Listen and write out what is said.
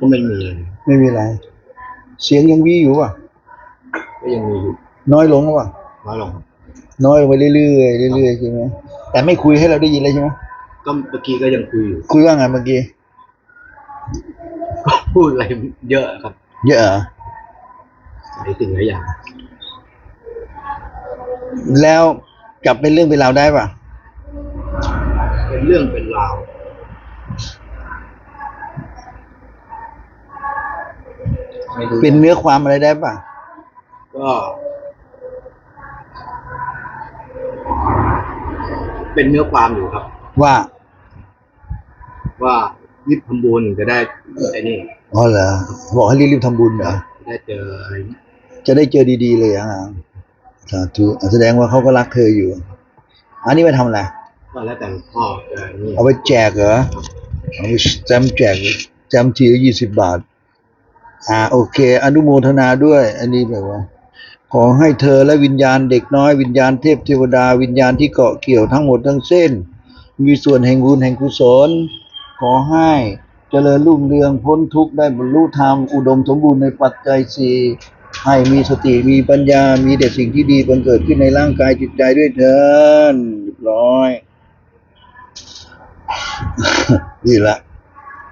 ก็ไม่มีเลยไม่มีอะไร เสียงยังวีอยู่ป่ะ ก็ยังมีอยู่น้อยลงหรือป่ะน้อยลงครับน้อยลงไปเรื่อยๆเรื่อยๆใช่ไหมแต่ไม่คุยให้เราได้ยินเลยใช่ไหมก็เมื่อกี้ก็ยังคุยอยู่คุยว่าไงเมื่อกี้ก็พูดอะไรเยอะครับ เยอะเหรอหลายสิ่งหลายอย่าง แล้วจับเป็นเรื่องเป็นราวได้ป่ะ เป็นเรื่องเป็นราว ไม่รู้เป็นเนื้อความอะไรได้ป่ะ ก็ เป็นเนื้อความอยู่ครับ ว่า ว่าวิทย์ทำบุญจะได้ไอ้นี่อ๋อเหรอบอกให้รีบๆทำบุญเหรอจะได้เจออะไรจะได้เจอดี ๆ เลยอะสาธุอะแสดงว่าเขาก็รักเธออยู่ อันนี้ไปทำอะไรก็แล้วแต่หลวงพ่อจะนี่เอาไปแจกเหรอเอาไปแจมแจกแจมทีละยี่สิบบาท อ่าโอเค อนุโมทนาด้วย อันนี้แบบว่า ขอให้เธอและวิญญาณเด็กน้อยวิญญาณเทพเทวดาวิญญาณที่เกาะเกี่ยวทั้งหมดทั้งเส้น มีส่วนแห่งบุญแห่งกุศล ขอให้เจริญรุ่งเรืองพ้นทุกข์ได้บรรลุธรรมอุดมสมบูรณ์ในปัจจัยสี่ให้มีสติมีปัญญา มีแต่สิ่งที่ดีบังเกิดขึ้นในร่างกายจิตใจด้วยเถินเรียบร้อยนี่ละ